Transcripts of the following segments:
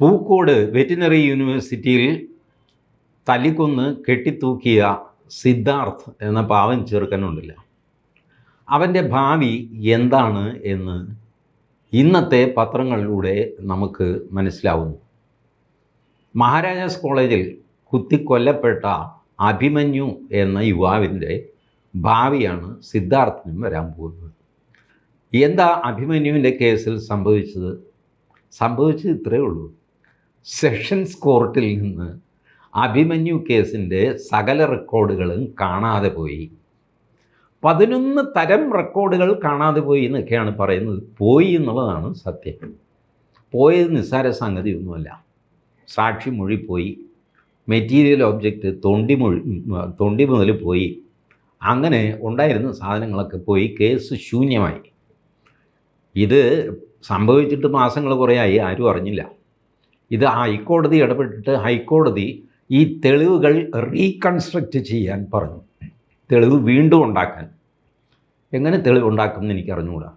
Pookode veterinary യൂണിവേഴ്സിറ്റിയിൽ തലിക്കൊന്ന് കെട്ടിത്തൂക്കിയ സിദ്ധാർത്ഥ് എന്ന പാവൻ ചെറുക്കനുണ്ടല്ല? അവന്റെ ഭാവി എന്താണ് എന്ന് ഇന്നത്തെ പത്രങ്ങളിലൂടെ നമുക്ക് മനസ്സിലാവുന്നു. മഹാരാജാസ് കോളേജിൽ കുത്തിക്കൊല്ലപ്പെട്ട അഭിമന്യു എന്ന യുവാവിന്റെ ഭാവിയാണ് സിദ്ധാർത്ഥിനും വരാൻ പോകുന്നത്. എന്താ അഭിമന്യുവിന്റെ കേസിൽ സംഭവിച്ചത്? സംഭവിച്ചത് ഇത്രയേ ഉള്ളൂ. സെഷൻസ് കോർട്ടിൽ നിന്ന് അഭിമന്യു കേസിന്റെ സകല റെക്കോർഡുകളും കാണാതെ പോയി. പതിനൊന്ന് തരം റെക്കോർഡുകൾ കാണാതെ പോയി എന്നൊക്കെയാണ് പറയുന്നത്. പോയി എന്നുള്ളതാണ് സത്യം. പോയത് നിസ്സാര സംഗതിയൊന്നുമല്ല. സാക്ഷി മൊഴി പോയി. മെറ്റീരിയൽ ഒബ്ജക്റ്റ് തൊണ്ടി മൊഴി തൊണ്ടി മുതൽ പോയി. അങ്ങനെ ഉണ്ടായിരുന്ന സാധനങ്ങളൊക്കെ പോയി. കേസ് ശൂന്യമായി. ഇത് സംഭവിച്ചിട്ട് മാസങ്ങൾ കുറേ ആയി. ആരും അറിഞ്ഞില്ല. ഇത് ഹൈക്കോടതി ഇടപെട്ടിട്ട് ഹൈക്കോടതി ഈ തെളിവുകൾ റീകൺസ്ട്രക്റ്റ് ചെയ്യാൻ പറഞ്ഞു. തെളിവ് വീണ്ടും ഉണ്ടാക്കാൻ. എങ്ങനെ തെളിവ് ഉണ്ടാക്കും എന്ന് എനിക്കറിഞ്ഞുകൂടാ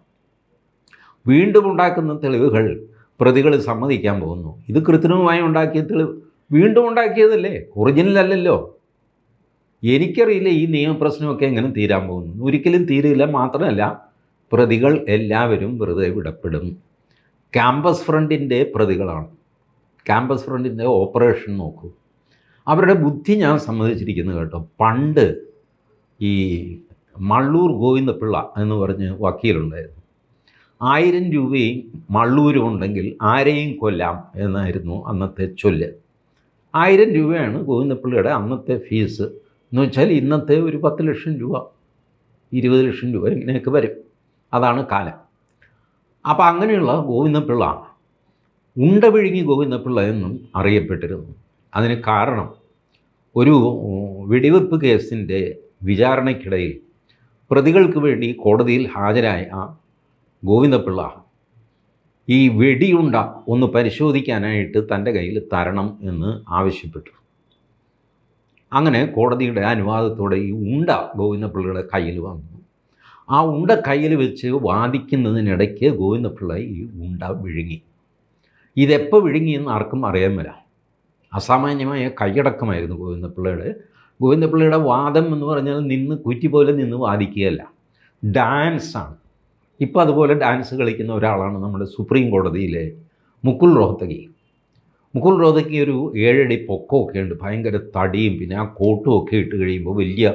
വീണ്ടും ഉണ്ടാക്കുന്ന തെളിവുകൾ പ്രതികൾ സമ്മതിക്കാൻ പോകുന്നു. ഇത് കൃത്രിമമായി ഉണ്ടാക്കിയ തെളിവ്. വീണ്ടും ഉണ്ടാക്കിയതല്ലേ? ഒറിജിനൽ അല്ലല്ലോ. എനിക്കറിയില്ല ഈ നിയമപ്രശ്നമൊക്കെ എങ്ങനെ തീരാൻ പോകുന്നു. ഒരിക്കലും തീരില്ല മാത്രമല്ല പ്രതികൾ എല്ലാവരും വെറുതെ വിടപ്പെടും. ക്യാമ്പസ് ഫ്രണ്ടിന്റെ പ്രതികളാണ്. ക്യാമ്പസ് ഫ്രണ്ടിന്റെ ഓപ്പറേഷൻ നോക്കൂ. അവരുടെ ബുദ്ധി ഞാൻ സമ്മതിച്ചിരിക്കുന്നു കേട്ടോ. പണ്ട് ഈ മള്ളൂർ ഗോവിന്ദപിള്ള എന്ന് പറഞ്ഞ് വക്കീലുണ്ടായിരുന്നു. ആയിരം രൂപയും മള്ളൂരും ഉണ്ടെങ്കിൽ ആരെയും കൊല്ലാം എന്നായിരുന്നു അന്നത്തെ ചൊല്ല്. ആയിരം രൂപയാണ് ഗോവിന്ദപിള്ളയുടെ അന്നത്തെ ഫീസ്. എന്ന് വെച്ചാൽ ഇന്നത്തെ ഒരു പത്ത് ലക്ഷം രൂപ ഇരുപത് ലക്ഷം രൂപ ഇങ്ങനെയൊക്കെ വരും. അതാണ് കാലം. അപ്പോൾ അങ്ങനെയുള്ള ഗോവിന്ദപിള്ള ഉണ്ട വിഴുങ്ങി ഗോവിന്ദപിള്ള എന്നും അറിയപ്പെട്ടിരുന്നു. അതിന് കാരണം ഒരു വെടിവെപ്പ് കേസിന്റെ വിചാരണയ്ക്കിടയിൽ പ്രതികൾക്ക് വേണ്ടി കോടതിയിൽ ഹാജരായ ഗോവിന്ദപിള്ള ഈ വെടിയുണ്ട ഒന്ന് പരിശോധിക്കാനായിട്ട് തന്റെ കയ്യിൽ തരണം എന്ന് ആവശ്യപ്പെട്ടു. അങ്ങനെ കോടതിയുടെ അനുവാദത്തോടെ ഈ ഉണ്ട ഗോവിന്ദപിള്ളയുടെ കയ്യിൽ വന്നു. ആ ഉണ്ട കയ്യിൽ വെച്ച് വാദിക്കുന്നതിനിടയ്ക്ക് ഗോവിന്ദപിള്ള ഈ ഉണ്ട വിഴുങ്ങി. ഇതെപ്പോൾ വിഴുങ്ങിയെന്ന് ആർക്കും അറിയാൻ വരാം അസാമാന്യമായ കൈയടക്കമായിരുന്നു ഗോവിന്ദപിള്ളയുടെ. ഗോവിന്ദപിള്ളയുടെ വാദം എന്ന് പറഞ്ഞാൽ നിന്ന് കുറ്റി പോലെ നിന്ന് വാദിക്കുകയല്ല. ഡാൻസാണ്. ഇപ്പോൾ അതുപോലെ ഡാൻസ് കളിക്കുന്ന ഒരാളാണ് നമ്മുടെ സുപ്രീം കോടതിയിലെ മുകുൽ റോഹത്തകി. മുകുൽ റോഹത്തകി ഒരു ഏഴടി പൊക്കമൊക്കെ ഉണ്ട്. ഭയങ്കര തടിയും പിന്നെ ആ കോട്ടും ഒക്കെ ഇട്ട് കഴിയുമ്പോൾ വലിയ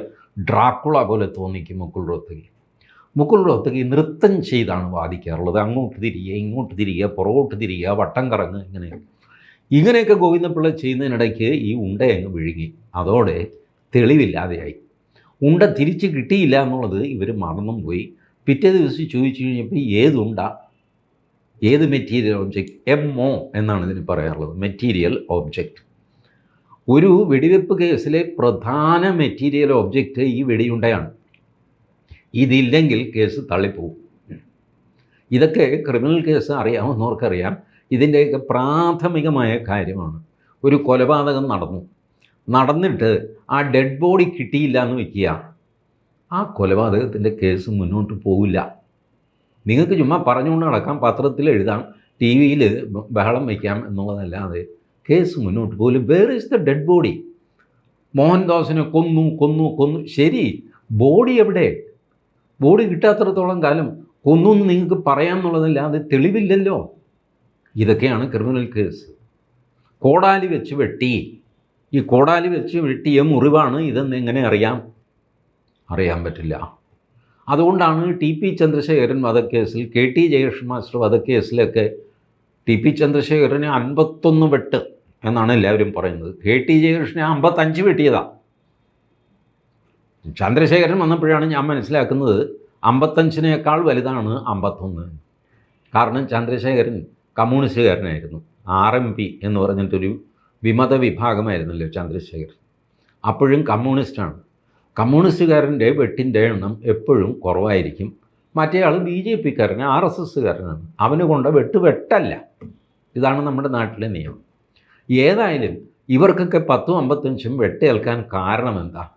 ഡ്രാക്കുള പോലെ തോന്നിക്കും മുകുൽ റോഹത്തഗി മുകുൽ ഈ നൃത്തം ചെയ്താണ് വാദിക്കാറുള്ളത്. അങ്ങോട്ട് തിരിയുക ഇങ്ങോട്ട് തിരിയുക പുറകോട്ട് തിരിയുക വട്ടം കറങ്ങുക ഇങ്ങനെ. ഇങ്ങനെയൊക്കെ ഗോവിന്ദപിള്ള ചെയ്യുന്നതിനിടയ്ക്ക് ഈ ഉണ്ട അങ്ങ് വിഴുങ്ങി. അതോടെ തെളിവില്ലാതെയായി. ഉണ്ട തിരിച്ച് കിട്ടിയില്ല എന്നുള്ളത് ഇവർ മറന്നും പോയി. പിറ്റേ ദിവസം ചോദിച്ചു കഴിഞ്ഞപ്പോൾ ഏതുണ്ട ഏത് മെറ്റീരിയൽ ഓബ്ജക്റ്റ് എം ഒ എന്നാണ് ഇതിന് പറയാറുള്ളത്. മെറ്റീരിയൽ ഓബ്ജക്റ്റ് ഒരു വെടിവെപ്പ് കേസിലെ പ്രധാന മെറ്റീരിയൽ ഓബ്ജക്റ്റ് ഈ വെടിയുണ്ടയാണ്. ഇതില്ലെങ്കിൽ കേസ് തള്ളിപ്പോവും. ഇതൊക്കെ ക്രിമിനൽ കേസ് അറിയാമെന്നവർക്കറിയാം ഇതിന്റെയൊക്കെ പ്രാഥമികമായ കാര്യമാണ്. ഒരു കൊലപാതകം നടന്നു. നടന്നിട്ട് ആ ഡെഡ് ബോഡി കിട്ടിയില്ല എന്ന് വയ്ക്കുക ആ കൊലപാതകത്തിന്റെ കേസ് മുന്നോട്ട് പോവില്ല. നിങ്ങൾക്ക് ചുമ്മാ പറഞ്ഞുകൊണ്ട് നടക്കാം. പത്രത്തിൽ എഴുതാം. ടി വിയിൽ ബഹളം വയ്ക്കാം എന്നുള്ളതല്ലാതെ കേസ് മുന്നോട്ട് പോലും where is the dead body മോഹൻദാസിനെ കൊന്നു കൊന്നു കൊന്നു. ശരി ബോഡി എവിടെ? ബോഡി കിട്ടാത്തിടത്തോളം കാലം ഒന്നും നിങ്ങൾക്ക് നിങ്ങൾക്ക് പറയാമെന്നുള്ളതല്ലാതെ തെളിവില്ലല്ലോ. ഇതൊക്കെയാണ് ക്രിമിനൽ കേസ്. കോടാലി വെച്ച് വെട്ടി. ഈ കോടാലി വെച്ച് വെട്ടിയ മുറിവാണ് ഇതെന്ന് എങ്ങനെ അറിയാം? അറിയാൻ പറ്റില്ല. അതുകൊണ്ടാണ് ടി പി ചന്ദ്രശേഖരൻ വധക്കേസിൽ കെ ടി ജയേഷ് മാസ്റ്റർ വധക്കേസിലൊക്കെ ടി പി ചന്ദ്രശേഖരന് അൻപത്തൊന്ന് വെട്ട് എന്നാണ് എല്ലാവരും പറയുന്നത്. കെ ടി ജയകൃഷ്ണനെ അമ്പത്തഞ്ച് വെട്ടിയതാണ് ചന്ദ്രശേഖരൻ വന്നപ്പോഴാണ് ഞാൻ മനസ്സിലാക്കുന്നത് അമ്പത്തഞ്ചിനേക്കാൾ വലുതാണ് അമ്പത്തൊന്ന്. കാരണം ചന്ദ്രശേഖരൻ കമ്മ്യൂണിസ്റ്റുകാരനായിരുന്നു. ആർ എം പി എന്ന് പറഞ്ഞിട്ടൊരു വിമത വിഭാഗമായിരുന്നല്ലോ ചന്ദ്രശേഖരൻ. അപ്പോഴും കമ്മ്യൂണിസ്റ്റാണ്. കമ്മ്യൂണിസ്റ്റുകാരന്റെ വെട്ടിന്റെ എണ്ണം എപ്പോഴും കുറവായിരിക്കും. മറ്റേ ആൾ ബി ജെ പിക്കാരൻ ആർ എസ് എസ്സുകാരനാണ്. അവന് കൊണ്ട് വെട്ട് വെട്ടല്ല. ഇതാണ് നമ്മുടെ നാട്ടിലെ നിയമം. ഏതായാലും ഇവർക്കൊക്കെ പത്തും അമ്പത്തഞ്ചും വെട്ടേൽക്കാൻ കാരണം എന്താ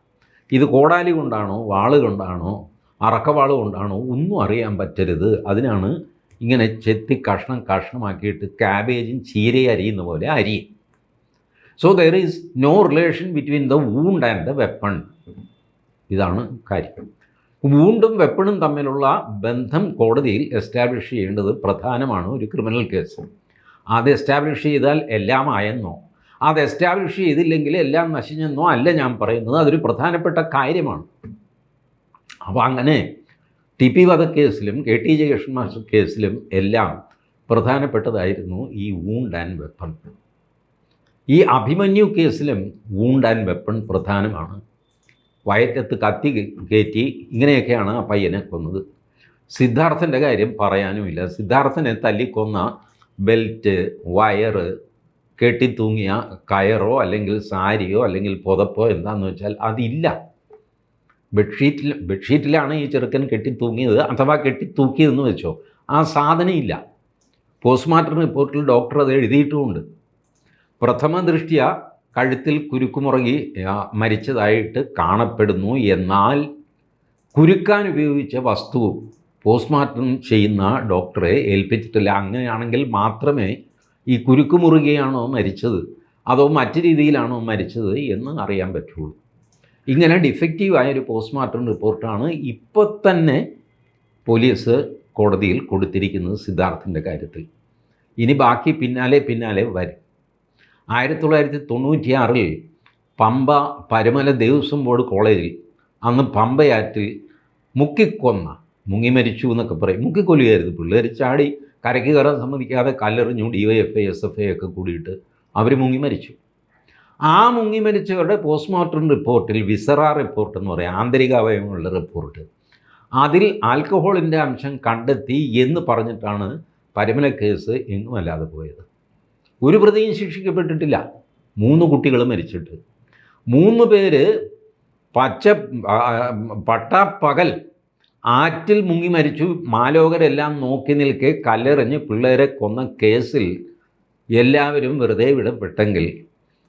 ഇത് കോടാലി കൊണ്ടാണോ വാൾ കൊണ്ടാണോ അറക്കവാൾ കൊണ്ടാണോ ഒന്നും അറിയാൻ പറ്റരുത്. അതിനാണ് ഇങ്ങനെ ചെത്തി കഷ്ണം കഷ്ണമാക്കിയിട്ട് ക്യാബേജും ചീരയും അരിയുന്ന പോലെ അരി. So there is no relation between the wound and the weapon ഇതാണ് കാര്യം. വൂണ്ടും വെപ്പണും തമ്മിലുള്ള ബന്ധം കോടതിയിൽ എസ്റ്റാബ്ലിഷ് ചെയ്യേണ്ടത് പ്രധാനമാണ് ഒരു ക്രിമിനൽ കേസ് അത് എസ്റ്റാബ്ലിഷ് ചെയ്താൽ എല്ലാം ആയെന്നോ അത് എസ്റ്റാബ്ലിഷ് ചെയ്തില്ലെങ്കിൽ എല്ലാം നശിഞ്ഞെന്നോ അല്ല ഞാൻ പറയുന്നത്. അതൊരു പ്രധാനപ്പെട്ട കാര്യമാണ്. അപ്പോൾ അങ്ങനെ ടി പി വധക്കേസിലും കെ ടി ജയകൃഷ്ണൻ മാസ്റ്റർ കേസിലും എല്ലാം പ്രധാനപ്പെട്ടതായിരുന്നു ഈ വൂണ്ട് ആൻഡ് വെപ്പൺ ഈ അഭിമന്യു കേസിലും വൂണ്ട് ആൻഡ് വെപ്പൺ പ്രധാനമാണ്. വയറ്റത്ത് കത്തി കയറ്റി ഇങ്ങനെയൊക്കെയാണ് ആ പയ്യനെ കൊന്നത്. സിദ്ധാർത്ഥന്റെ കാര്യം പറയാനുമില്ല. സിദ്ധാർത്ഥനെ തല്ലിക്കൊന്ന ബെൽറ്റ് വയറ് കെട്ടിത്തൂങ്ങിയ കയറോ അല്ലെങ്കിൽ സാരിയോ അല്ലെങ്കിൽ പുതപ്പോ എന്താണെന്ന് വെച്ചാൽ അതില്ല. ബെഡ്ഷീറ്റിൽ ബെഡ്ഷീറ്റിലാണ് ഈ ചെറുക്കൻ കെട്ടി തൂങ്ങിയത് അഥവാ കെട്ടി തൂക്കിയതെന്ന് വെച്ചോ ആ സാധനം ഇല്ല പോസ്റ്റ്മോർട്ടം റിപ്പോർട്ടിൽ ഡോക്ടർ അത് എഴുതിയിട്ടുമുണ്ട്. പ്രഥമ ദൃഷ്ടിയ കഴുത്തിൽ കുരുക്കുമുറകി മരിച്ചതായിട്ട് കാണപ്പെടുന്നു. എന്നാൽ കുരുക്കാൻ ഉപയോഗിച്ച വസ്തു പോസ്റ്റ്മോർട്ടം ചെയ്യുന്ന ഡോക്ടറെ ഏൽപ്പിച്ചിട്ടില്ല. അങ്ങനെയാണെങ്കിൽ മാത്രമേ ഈ കുരുക്ക് മുറുകയാണോ മരിച്ചത്? അതോ മറ്റു രീതിയിലാണോ മരിച്ചത് എന്ന് അറിയാൻ പറ്റുള്ളൂ. ഇങ്ങനെ ഡിഫക്റ്റീവായ ഒരു പോസ്റ്റ്മോർട്ടം റിപ്പോർട്ടാണ് ഇപ്പോൾ തന്നെ പോലീസ് കോടതിയിൽ കൊടുത്തിരിക്കുന്നത് സിദ്ധാർത്ഥിന്റെ കാര്യത്തിൽ. ഇനി ബാക്കി പിന്നാലെ പിന്നാലെ വരും. ആയിരത്തി തൊള്ളായിരത്തി തൊണ്ണൂറ്റിയാറിൽ പമ്പ പരുമല ദേവസ്വം ബോർഡ് കോളേജിൽ അന്ന് പമ്പയാറ്റിൽ മുക്കിക്കൊന്ന മുങ്ങി മരിച്ചു എന്നൊക്കെ പറയും. മുക്കിക്കൊല്ലുകയായിരുന്നു പിള്ളേർ ചാടി കരയ്ക്ക് കയറാൻ സമ്മതിക്കാതെ കല്ലെറിഞ്ഞു D Y F I S F I ഒക്കെ കൂടിയിട്ട് അവർ മുങ്ങി മരിച്ചു. ആ മുങ്ങി മരിച്ചവരുടെ പോസ്റ്റ്മോർട്ടം റിപ്പോർട്ടിൽ വിസറ റിപ്പോർട്ട് എന്ന് പറയും. ആന്തരിക അവയവമുള്ള റിപ്പോർട്ട് അതിൽ ആൽക്കഹോളിന്റെ അംശം കണ്ടെത്തി എന്ന് പറഞ്ഞിട്ടാണ് പരിമല കേസ് എങ്ങുമല്ലാതെ പോയത്. ഒരു പ്രതിയും ശിക്ഷിക്കപ്പെട്ടിട്ടില്ല. മൂന്ന് കുട്ടികൾ മരിച്ചിട്ട്. മൂന്ന് പേര് പച്ച പട്ടാപ്പകൽ ആറ്റിൽ മുങ്ങി മരിച്ചു. മാലോകരെല്ലാം നോക്കി നിൽക്കെ കല്ലെറിഞ്ഞ് പിള്ളേരെ കൊന്ന കേസിൽ എല്ലാവരും വെറുതെ വിടപ്പെട്ടെങ്കിൽ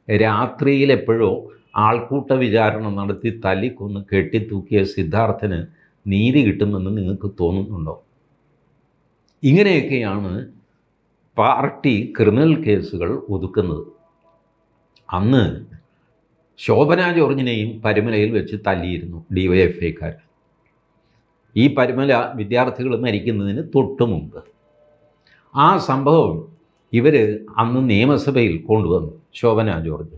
രാത്രിയിലെപ്പോഴോ ആൾക്കൂട്ട വിചാരണ നടത്തി തല്ലിക്കൊന്ന് കെട്ടിത്തൂക്കിയ സിദ്ധാർത്ഥന് നീതി കിട്ടുമെന്ന് നിങ്ങൾക്ക് തോന്നുന്നുണ്ടോ? ഇങ്ങനെയൊക്കെയാണ് പാർട്ടി ക്രിമിനൽ കേസുകൾ ഒതുക്കുന്നത്. അന്ന് ശോഭന ജോർജിനെയും പരുമലയിൽ വെച്ച് തല്ലിയിരുന്നു ഡി വൈ എഫ് ഐക്കാർ. ഈ പരിമല വിദ്യാർത്ഥികൾ മരിക്കുന്നതിന് തൊട്ട് മുമ്പ്. ആ സംഭവം ഇവർ അന്ന് നിയമസഭയിൽ കൊണ്ടുവന്നു ശോഭന ജോർജ്.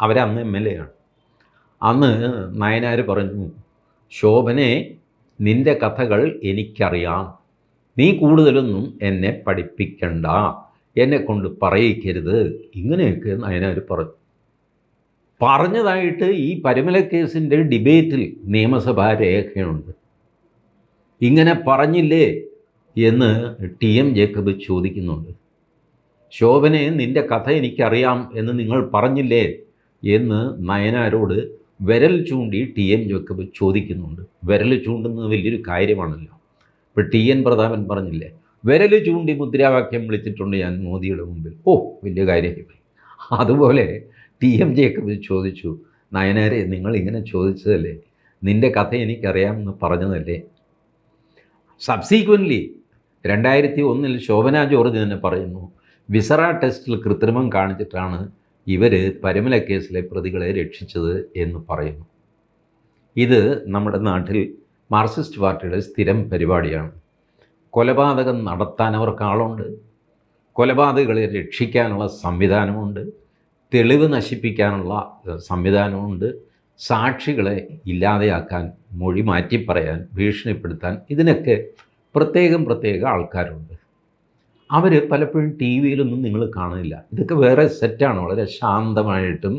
അവരന്ന് എം എൽ എ ആണ്. അന്ന് നയനാർ പറഞ്ഞു ശോഭനെ നിന്റെ കഥകൾ എനിക്കറിയാം. നീ കൂടുതലൊന്നും എന്നെ പഠിപ്പിക്കണ്ട. എന്നെ കൊണ്ട് പറയിക്കരുത്. ഇങ്ങനെയൊക്കെ നയനാർ പറഞ്ഞു. പറഞ്ഞതായിട്ട് ഈ പരിമല കേസിന്റെ ഡിബേറ്റിൽ നിയമസഭാ രേഖയുണ്ട്. ഇങ്ങനെ പറഞ്ഞില്ലേ എന്ന് ടി എം ജേക്കബ് ചോദിക്കുന്നുണ്ട്. ശോഭനെ നിന്റെ കഥ എനിക്കറിയാം എന്ന് നിങ്ങൾ പറഞ്ഞില്ലേ? എന്ന് നയനാരോട് വിരൽ ചൂണ്ടി ടി എം ജേക്കബ് ചോദിക്കുന്നുണ്ട്. വിരൽ ചൂണ്ടുന്നത് വലിയൊരു കാര്യമാണല്ലോ. ഇപ്പോൾ ടി എൻ പ്രതാപൻ പറഞ്ഞില്ലേ വിരൽ ചൂണ്ടി മുദ്രാവാക്യം വിളിച്ചിട്ടുണ്ട് ഞാൻ മോദിയുടെ മുമ്പിൽ. ഓ വലിയ കാര്യമായി. അതുപോലെ ടി എം ജേക്കബ് ചോദിച്ചു നയനാരെ നിങ്ങൾ ഇങ്ങനെ ചോദിച്ചതല്ലേ? നിന്റെ കഥ എനിക്കറിയാമെന്ന് പറഞ്ഞതല്ലേ? സബ്സീക്വന്റ്ലി രണ്ടായിരത്തി ഒന്നിൽ ശോഭന ജോർജ് തന്നെ പറയുന്നു വിസറ ടെസ്റ്റിൽ കൃത്രിമം കാണിച്ചിട്ടാണ് ഇവർ പരിമല കേസിലെ പ്രതികളെ രക്ഷിച്ചത് എന്ന് പറയുന്നു. ഇത് നമ്മുടെ നാട്ടിൽ മാർക്സിസ്റ്റ് പാർട്ടിയുടെ സ്ഥിരം പരിപാടിയാണ്. കൊലപാതകം നടത്താൻ അവർക്ക് ആളുണ്ട്. കൊലപാതകളെ രക്ഷിക്കാനുള്ള സംവിധാനമുണ്ട്. തെളിവ് നശിപ്പിക്കാനുള്ള സംവിധാനമുണ്ട്. സാക്ഷികളെ ഇല്ലാതെയാക്കാൻ മൊഴി മാറ്റി പറയാൻ ഭീഷണിപ്പെടുത്താൻ ഇതിനൊക്കെ പ്രത്യേകം പ്രത്യേക ആൾക്കാരുണ്ട്. അവർ പലപ്പോഴും ടി വിയിലൊന്നും നിങ്ങൾ കാണില്ല ഇതൊക്കെ വേറെ സെറ്റാണ് വളരെ ശാന്തമായിട്ടും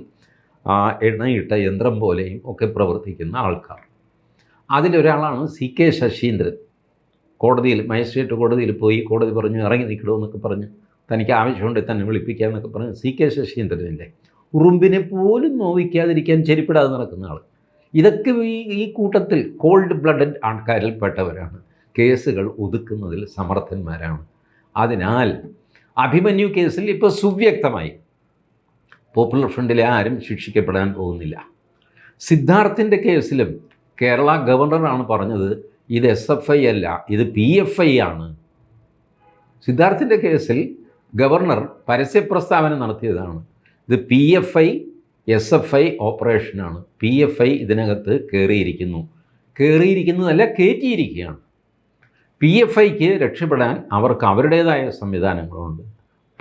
ആ, എണ്ണയിട്ട യന്ത്രം പോലെയും ഒക്കെ പ്രവർത്തിക്കുന്ന ആൾക്കാർ. അതിലൊരാളാണ് സി കെ ശശീന്ദ്രൻ. കോടതിയിൽ മജിസ്ട്രേറ്റ് കോടതിയിൽ പോയി കോടതി പറഞ്ഞു ഇറങ്ങി നിൽക്കണോ എന്നൊക്കെ പറഞ്ഞ് തനിക്ക് ആവശ്യമുണ്ട് തന്നെ വിളിപ്പിക്കാമെന്നൊക്കെ പറഞ്ഞ് സി കെ ശശീന്ദ്രനില്ലേ ഉറുമ്പിനെ പോലും നോവിക്കാതിരിക്കാൻ ചെരിപ്പിടാതെ നടക്കുന്ന ആൾ ഇതൊക്കെ ഈ ഈ കൂട്ടത്തിൽ കോൾഡ് ബ്ലഡഡ് ആൾക്കാരിൽപ്പെട്ടവരാണ്. കേസുകൾ ഒതുക്കുന്നതിൽ സമർത്ഥന്മാരാണ്. അതിനാൽ അഭിമന്യു കേസിൽ ഇപ്പോൾ സുവ്യക്തമായി പോപ്പുലർ ഫ്രണ്ടിലെ ആരും ശിക്ഷിക്കപ്പെടാൻ പോകുന്നില്ല. സിദ്ധാർത്ഥിന്റെ കേസിലും കേരള ഗവർണറാണ് പറഞ്ഞത് ഇത് എസ് എഫ് ഐ അല്ല ഇത് പി എഫ് ഐ ആണ്. സിദ്ധാർത്ഥിന്റെ കേസിൽ ഗവർണർ പരസ്യ പ്രസ്താവന നടത്തിയതാണ്. ഇത് P F I S F I ഓപ്പറേഷനാണ്. P F I ഇതിനകത്ത് കയറിയിരിക്കുന്നു. കയറിയിരിക്കുന്നതല്ല കയറ്റിയിരിക്കുകയാണ്. പി എഫ് ഐക്ക് രക്ഷപ്പെടാൻ അവർക്ക് അവരുടേതായ സംവിധാനങ്ങളുണ്ട്.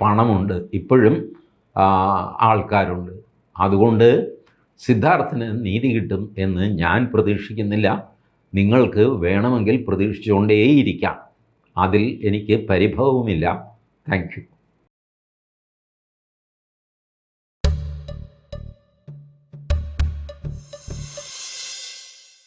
പണമുണ്ട്. ഇപ്പോഴും ആൾക്കാരുണ്ട്. അതുകൊണ്ട് സിദ്ധാർത്ഥന് നീതി കിട്ടും എന്ന് ഞാൻ പ്രതീക്ഷിക്കുന്നില്ല. നിങ്ങൾക്ക് വേണമെങ്കിൽ പ്രതീക്ഷിച്ചുകൊണ്ടേയിരിക്കാം. അതിൽ എനിക്ക് പരിഭവവുമില്ല. Thank you.